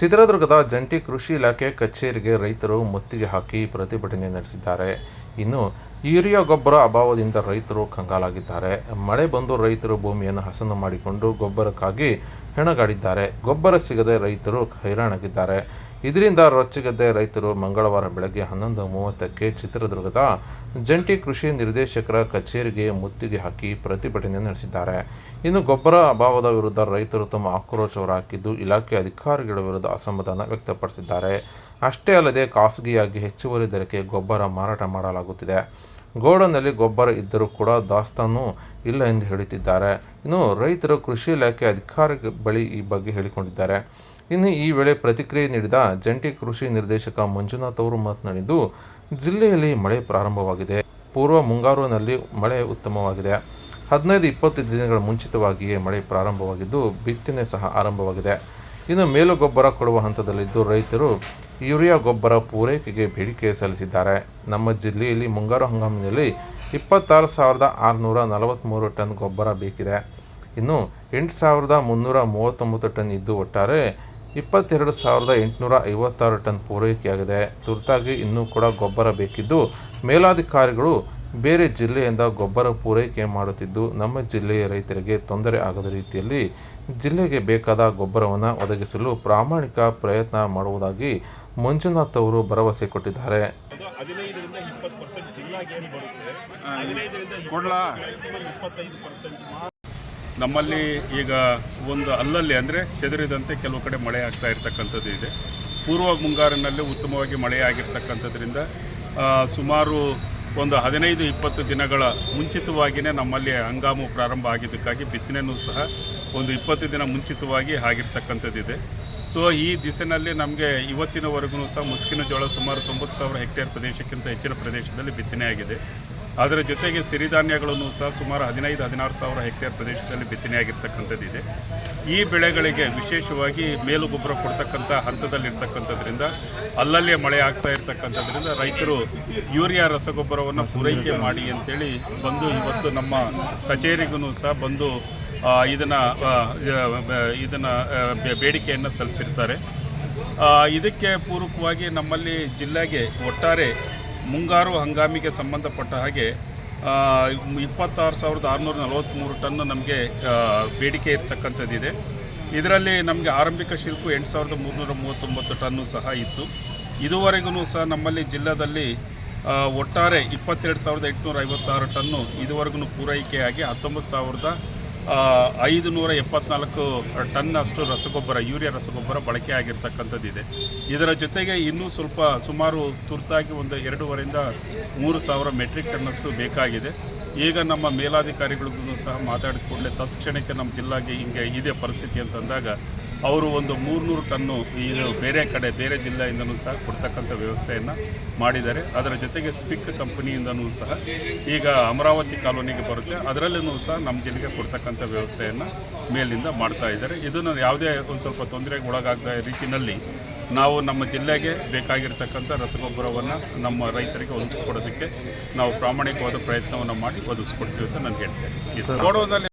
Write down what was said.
ಚಿತ್ರದುರ್ಗದ ಜಂಟಿ ಕೃಷಿ ಇಲಾಖೆ ಕಚೇರಿಗೆ ರೈತರು ಮುತ್ತಿಗೆ ಹಾಕಿ ಪ್ರತಿಭಟನೆ ನಡೆಸಿದ್ದಾರೆ. ಇನ್ನು ಯೂರಿಯಾ ಗೊಬ್ಬರ ಅಭಾವದಿಂದ ರೈತರು ಕಂಗಾಲಾಗಿದ್ದಾರೆ. ಮಳೆ ಬಂದು ರೈತರು ಭೂಮಿಯನ್ನು ಹಸನು ಮಾಡಿಕೊಂಡು ಗೊಬ್ಬರಕ್ಕಾಗಿ ಹೆಣಗಾಡಿದ್ದಾರೆ. ಗೊಬ್ಬರ ಸಿಗದೆ ರೈತರು ಹೈರಾಣಾಗಿದ್ದಾರೆ. ಇದರಿಂದ ರೊಚ್ಚಿಗೆದ್ದೆ ರೈತರು ಮಂಗಳವಾರ ಬೆಳಗ್ಗೆ ಹನ್ನೊಂದು ಮೂವತ್ತಕ್ಕೆ ಚಿತ್ರದುರ್ಗದ ಜಂಟಿ ಕೃಷಿ ನಿರ್ದೇಶಕರ ಕಚೇರಿಗೆ ಮುತ್ತಿಗೆ ಹಾಕಿ ಪ್ರತಿಭಟನೆ ನಡೆಸಿದ್ದಾರೆ. ಇನ್ನು ಗೊಬ್ಬರ ಅಭಾವದ ವಿರುದ್ಧ ರೈತರು ತಮ್ಮ ಆಕ್ರೋಶ ಹೊರಹಾಕಿದ್ದು ಇಲಾಖೆ ಅಧಿಕಾರಿಗಳ ವಿರುದ್ಧ ಅಸಮಾಧಾನ ವ್ಯಕ್ತಪಡಿಸಿದ್ದಾರೆ. ಅಷ್ಟೇ ಅಲ್ಲದೆ ಖಾಸಗಿಯಾಗಿ ಹೆಚ್ಚುವರಿ ದರಕ್ಕೆ ಗೊಬ್ಬರ ಮಾರಾಟ ಮಾಡಲಾಗುತ್ತಿದೆ. ಗೋಡನ್ನಲ್ಲಿ ಗೊಬ್ಬರ ಇದ್ದರೂ ಕೂಡ ದಾಸ್ತಾನು ಇಲ್ಲ ಎಂದು ಹೇಳುತ್ತಿದ್ದಾರೆ. ಇನ್ನು ರೈತರು ಕೃಷಿ ಇಲಾಖೆ ಅಧಿಕಾರಿ ಬಳಿ ಈ ಬಗ್ಗೆ ಹೇಳಿಕೊಂಡಿದ್ದಾರೆ. ಇನ್ನು ಈ ವೇಳೆ ಪ್ರತಿಕ್ರಿಯೆ ನೀಡಿದ ಜಂಟಿ ಕೃಷಿ ನಿರ್ದೇಶಕ ಮಂಜುನಾಥ್ ಅವರು ಮಾತನಾಡಿದ್ದು, ಜಿಲ್ಲೆಯಲ್ಲಿ ಮಳೆ ಪ್ರಾರಂಭವಾಗಿದೆ. ಪೂರ್ವ ಮುಂಗಾರುವಿನಲ್ಲಿ ಮಳೆ ಉತ್ತಮವಾಗಿದೆ. ಹದಿನೈದು ಇಪ್ಪತ್ತು ದಿನಗಳ ಮುಂಚಿತವಾಗಿಯೇ ಮಳೆ ಪ್ರಾರಂಭವಾಗಿದ್ದು, ಬಿತ್ತನೆ ಸಹ ಆರಂಭವಾಗಿದೆ. ಇನ್ನು ಮೇಲು ಗೊಬ್ಬರ ಕೊಡುವ ಹಂತದಲ್ಲಿದ್ದು ರೈತರು ಯೂರಿಯಾ ಗೊಬ್ಬರ ಪೂರೈಕೆಗೆ ಬೇಡಿಕೆ ಸಲ್ಲಿಸಿದ್ದಾರೆ. ನಮ್ಮ ಜಿಲ್ಲೆಯಲ್ಲಿ ಮುಂಗಾರು ಹಂಗಾಮಿನಲ್ಲಿ ಇಪ್ಪತ್ತಾರು ಸಾವಿರದ ಆರುನೂರ ನಲವತ್ತ್ಮೂರು ಟನ್ ಗೊಬ್ಬರ ಬೇಕಿದೆ. ಇನ್ನು ಎಂಟು ಸಾವಿರದ ಮುನ್ನೂರ ಮೂವತ್ತೊಂಬತ್ತು ಟನ್ ಇದ್ದು ಒಟ್ಟಾರೆ ಇಪ್ಪತ್ತೆರಡು ಸಾವಿರದ ಎಂಟುನೂರ ಐವತ್ತಾರು ಟನ್ ಪೂರೈಕೆಯಾಗಿದೆ. ತುರ್ತಾಗಿ ಇನ್ನೂ ಕೂಡ ಗೊಬ್ಬರ ಬೇಕಿದ್ದು ಮೇಲಾಧಿಕಾರಿಗಳು ಬೇರೆ ಜಿಲ್ಲೆಯಿಂದ ಗೊಬ್ಬರ ಪೂರೈಕೆ ಮಾಡುತ್ತಿದ್ದು ನಮ್ಮ ಜಿಲ್ಲೆಯ ರೈತರಿಗೆ ತೊಂದರೆ ಆಗದ ರೀತಿಯಲ್ಲಿ ಜಿಲ್ಲೆಗೆ ಬೇಕಾದ ಗೊಬ್ಬರವನ್ನು ಒದಗಿಸಲು ಪ್ರಾಮಾಣಿಕ ಪ್ರಯತ್ನ ಮಾಡುವುದಾಗಿ ಮಂಜುನಾಥ್ ಅವರು ಭರವಸೆ ಕೊಟ್ಟಿದ್ದಾರೆ. ನಮ್ಮಲ್ಲಿ ಈಗ ಒಂದು ಅಲ್ಲಲ್ಲಿ ಅಂದರೆ ಚದುರಿದಂತೆ ಕೆಲವು ಕಡೆ ಮಳೆ ಆಗ್ತಾ ಇರ್ತಕ್ಕಂಥದ್ದು ಇದೆ. ಪೂರ್ವ ಮುಂಗಾರಿನಲ್ಲಿ ಉತ್ತಮವಾಗಿ ಮಳೆ ಆಗಿರ್ತಕ್ಕಂಥದ್ರಿಂದ ಸುಮಾರು ಒಂದು ಹದಿನೈದು, ಇಪ್ಪತ್ತು ದಿನಗಳ ಮುಂಚಿತವಾಗಿಯೇ ನಮ್ಮಲ್ಲಿ ಹಂಗಾಮು ಪ್ರಾರಂಭ ಆಗಿದ್ದಕ್ಕಾಗಿ ಬಿತ್ತನೆಯೂ ಸಹ ಒಂದು ಇಪ್ಪತ್ತು ದಿನ ಮುಂಚಿತವಾಗಿ ಆಗಿರ್ತಕ್ಕಂಥದ್ದಿದೆ. ಸೊ ಈ ದಿಸೆಯಲ್ಲಿ ನಮಗೆ ಇವತ್ತಿನವರೆಗೂ ಸಹ ಮುಸ್ಕಿನ ಜೋಳ ಸುಮಾರು ತೊಂಬತ್ತು ಸಾವಿರ ಹೆಕ್ಟೇರ್ ಪ್ರದೇಶಕ್ಕಿಂತ ಹೆಚ್ಚಿನ ಪ್ರದೇಶದಲ್ಲಿ ಬಿತ್ತನೆ ಆಗಿದೆ ಅದರ ಜೊತೆಗೆ ಸಿರಿಧಾನ್ಯಗಳನ್ನು ಸಹ ಸುಮಾರು ಹದಿನೈದು, ಹದಿನಾರು ಸಾವಿರ ಹೆಕ್ಟೇರ್ ಪ್ರದೇಶದಲ್ಲಿ ಬಿತ್ತನೆಯಾಗಿರ್ತಕ್ಕಂಥದ್ದಿದೆ ಈ ಬೆಳೆಗಳಿಗೆ ವಿಶೇಷವಾಗಿ ಮೇಲು ಗೊಬ್ಬರ ಕೊಡ್ತಕ್ಕಂಥ ಹಂತದಲ್ಲಿರ್ತಕ್ಕಂಥದ್ರಿಂದ, ಅಲ್ಲಲ್ಲಿ ಮಳೆ ಆಗ್ತಾ ಇರ್ತಕ್ಕಂಥದ್ರಿಂದ ರೈತರು ಯೂರಿಯಾ ರಸಗೊಬ್ಬರವನ್ನು ಪೂರೈಕೆ ಮಾಡಿ ಅಂತೇಳಿ ಬಂದು ಇವತ್ತು ನಮ್ಮ ಕಚೇರಿಗೂ ಸಹ ಬಂದು ಇದನ್ನು ಇದನ್ನು ಬೇಡಿಕೆಯನ್ನು ಸಲ್ಲಿಸಿರ್ತಾರೆ. ಇದಕ್ಕೆ ಪೂರಕವಾಗಿ ನಮ್ಮಲ್ಲಿ ಜಿಲ್ಲೆಗೆ ಒಟ್ಟಾರೆ ಮುಂಗಾರು ಹಂಗಾಮಿಗೆ ಸಂಬಂಧಪಟ್ಟ ಹಾಗೆ ಇಪ್ಪತ್ತಾರು ಸಾವಿರದ ಆರುನೂರ ನಲವತ್ತ್ಮೂರು ಟನ್ನು ನಮಗೆ ಬೇಡಿಕೆ ಇರ್ತಕ್ಕಂಥದ್ದಿದೆ. ಇದರಲ್ಲಿ ನಮಗೆ ಆರಂಭಿಕ ಶಿಲ್ಕು ಎಂಟು ಸಾವಿರದ ಮೂರುನೂರ ಮೂವತ್ತೊಂಬತ್ತು ಟನ್ನು ಸಹ ಇತ್ತು. ಇದುವರೆಗೂ ಸಹ ನಮ್ಮಲ್ಲಿ ಜಿಲ್ಲೆಯಲ್ಲಿ ಆ, ಒಟ್ಟಾರೆ ಇಪ್ಪತ್ತೆರಡು ಸಾವಿರದ ಎಂಟುನೂರ ಐವತ್ತಾರು ಟನ್ನು ಇದುವರೆಗೂ ಪೂರೈಕೆಯಾಗಿ ಹತ್ತೊಂಬತ್ತು ಸಾವಿರದ ಐದು ನೂರ ಎಪ್ಪತ್ನಾಲ್ಕು ಟನ್ ಅಷ್ಟು ರಸಗೊಬ್ಬರ, ಯೂರಿಯಾ ರಸಗೊಬ್ಬರ ಬಳಕೆ ಆಗಿರ್ತಕ್ಕಂಥದ್ದಿದೆ. ಇದರ ಜೊತೆಗೆ ಇನ್ನೂ ಸ್ವಲ್ಪ ಸುಮಾರು ತುರ್ತಾಗಿ ಒಂದು ಎರಡೂವರೆಯಿಂದ ಮೂರು ಸಾವಿರ ಮೆಟ್ರಿಕ್ ಟನ್ನಷ್ಟು ಬೇಕಾಗಿದೆ. ಈಗ ನಮ್ಮ ಮೇಲಾಧಿಕಾರಿಗಳಿಗೂ ಸಹ ಮಾತಾಡಿದ ಕೂಡಲೇ ತತ್ಕ್ಷಣಕ್ಕೆ ನಮ್ಮ ಜಿಲ್ಲೆಗೆ ಹಿಂಗೆ ಇದೆ ಪರಿಸ್ಥಿತಿ ಅಂತಂದಾಗ ಅವರು ಒಂದು ಮೂರುನೂರು ಟನ್ನು ಇದು ಬೇರೆ ಕಡೆ, ಬೇರೆ ಜಿಲ್ಲೆಯಿಂದನೂ ಸಹ ಕೊಡ್ತಕ್ಕಂಥ ವ್ಯವಸ್ಥೆಯನ್ನು ಮಾಡಿದ್ದಾರೆ. ಅದರ ಜೊತೆಗೆ ಸ್ಪಿಕ್ ಕಂಪನಿಯಿಂದನೂ ಸಹ ಈಗ ಅಮರಾವತಿ ಕಾಲೋನಿಗೆ ಬರುತ್ತೆ. ಅದರಲ್ಲೂ ಸಹ ನಮ್ಮ ಜಿಲ್ಲೆಗೆ ಕೊಡ್ತಕ್ಕಂಥ ವ್ಯವಸ್ಥೆಯನ್ನು ಮೇಲಿಂದ ಮಾಡ್ತಾ ಇದ್ದಾರೆ. ಇದನ್ನು ಯಾವುದೇ ಒಂದು ಸ್ವಲ್ಪ ತೊಂದರೆಗೆ ಒಳಗಾಗದ ರೀತಿಯಲ್ಲಿ ನಾವು ನಮ್ಮ ಜಿಲ್ಲೆಗೆ ಬೇಕಾಗಿರ್ತಕ್ಕಂಥ ರಸಗೊಬ್ಬರವನ್ನು ನಮ್ಮ ರೈತರಿಗೆ ಒದಗಿಸ್ಕೊಡೋದಕ್ಕೆ ನಾವು ಪ್ರಾಮಾಣಿಕವಾದ ಪ್ರಯತ್ನವನ್ನು ಮಾಡಿ ಒದಗಿಸ್ಕೊಡ್ತೀವಿ ಅಂತ ನಾನು ಹೇಳ್ತೇನೆ. ಈ